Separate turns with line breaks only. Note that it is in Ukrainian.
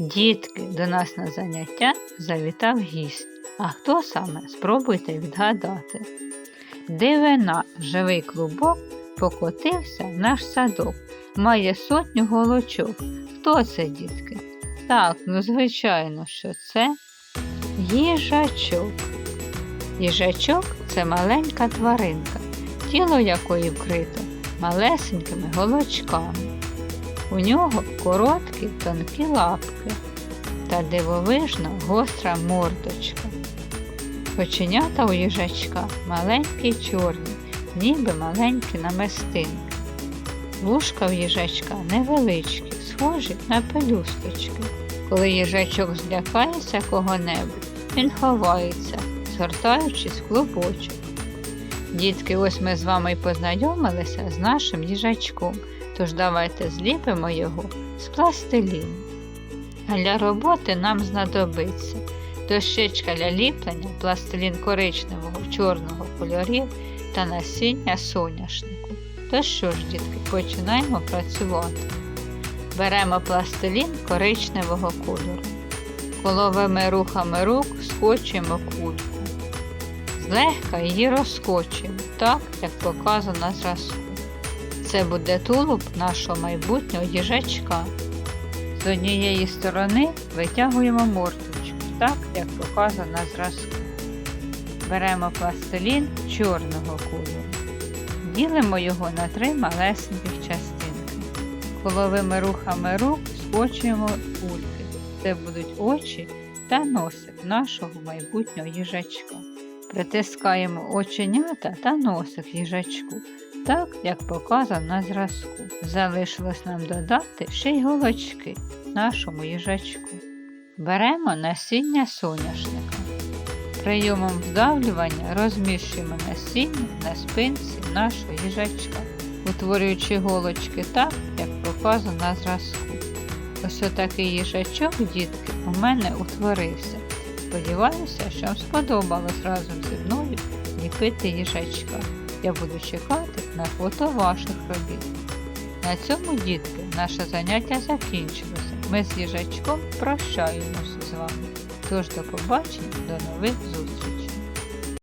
Дітки, до нас на заняття завітав гість. А хто саме? Спробуйте відгадати. Дивина, живий клубок, покотився в наш садок. Має сотню голочок. Хто це, дітки? Так, ну звичайно, що це їжачок. Їжачок це маленька тваринка, тіло якої вкрито малесенькими голочками. У нього короткі тонкі лапки та дивовижно гостра мордочка. Оченята у їжачка маленькі й чорні, ніби маленькі намистинки. Вушка в їжачка невеличкі, схожі на пелюсточки. Коли їжачок злякається кого-небудь, він ховається, згортаючись в клубочок. Дітки, ось ми з вами й познайомилися з нашим їжачком, тож давайте зліпимо його з пластиліну. А для роботи нам знадобиться дощечка для ліплення, пластилін коричневого чорного кольорів та насіння соняшнику. То що ж, дітки, починаємо працювати. Беремо пластилін коричневого кольору. Коловими рухами рук скочуємо кульку. Злегка її розкочуємо, так, як показано на зразку. Це буде тулуб нашого майбутнього їжачка. З однієї сторони витягуємо мордочку, так, як показано на зразку. Беремо пластилін чорного кольору. Ділимо його на три малесеньких частинки. Коловими рухами рук скочуємо кульки. Це будуть очі та носик нашого майбутнього їжачка. Притискаємо оченята та носик їжачку, так як показано на зразку. Залишилось нам додати ще й голочки нашому їжачку. Беремо насіння соняшника. Прийомом вдавлювання розміщуємо насіння на спинці нашого їжачка, утворюючи голочки так, як показано на зразку. Ось отакий їжачок, дітки, у мене утворився. Сподіваюся, що вам сподобалось разом зі мною ліпити їжачка. Я буду чекати на фото ваших робіт. На цьому, дітки, наше заняття закінчилося. Ми з їжачком прощаємося з вами. Тож до побачення, до нових зустрічей!